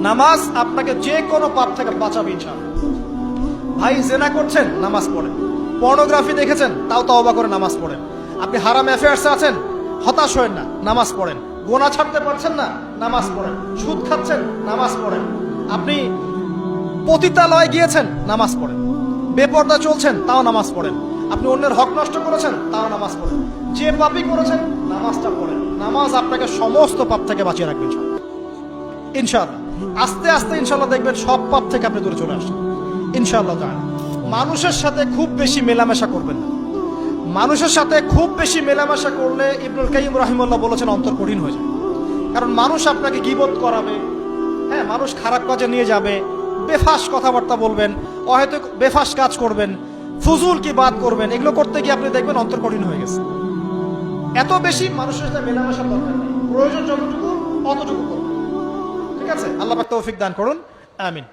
নামাজ আপনাকে যে কোনো পাপ থেকে বাঁচাবে ইনশাআল্লাহ। ভাই, জেনা করছেন, নামাজ পড়েন। পর্নোগ্রাফি দেখেছেন? তাও তওবা করে নামাজ পড়েন। আপনি হারাম অ্যাফেয়ার্সে আছেন? হতাশ হয়েন না, নামাজ পড়েন। গোনা ছাড়তে পারছেন না? নামাজ পড়েন। সুদ খাচ্ছেন? নামাজ পড়েন। আপনি পতিতালয়ে গিয়েছেন? নামাজ পড়েন। বেপর্দা চলছেন? তাও নামাজ পড়েন। আপনি অন্যের হক নষ্ট করেছেন? তাও নামাজ পড়েন। যে পাপই করেছেন, নামাজটা পড়েন। নামাজ আপনাকে সমস্ত পাপ থেকে বাঁচিয়ে রাখবে ইনশাআল্লাহ ইনশাআল্লাহ। আস্তে আস্তে ইনশাআল্লাহ দেখবেন সব পাপ থেকে আপনি দূরে চলে আসছেন। ইনশাআল্লাহ তাআলা। মানুষের সাথে খুব বেশি মেলামেশা করবেন না। মানুষের সাথে খুব বেশি মেলামেশা করলে ইবনুল কাইম রাহিমুল্লাহ বলেছেন অন্তর কঠিন হয়ে যায়। কারণ মানুষ আপনাকে গিবত করাবে হ্যাঁ মানুষ খারাপ কাজে নিয়ে যাবে, বেফাস কথাবার্তা বলবেন হয়তো বেফাস কাজ করবেন, ফুজুল কি বাদ করবেন, এগুলো করতে গিয়ে আপনি দেখবেন অন্তর কঠিন হয়ে গেছে। এত বেশি মানুষের সাথে মেলামেশা নেই। প্রয়োজন যতটুকু, অতটুকু করুন আছে? আল্লাহ তৌফিক দান করুন। আমিন।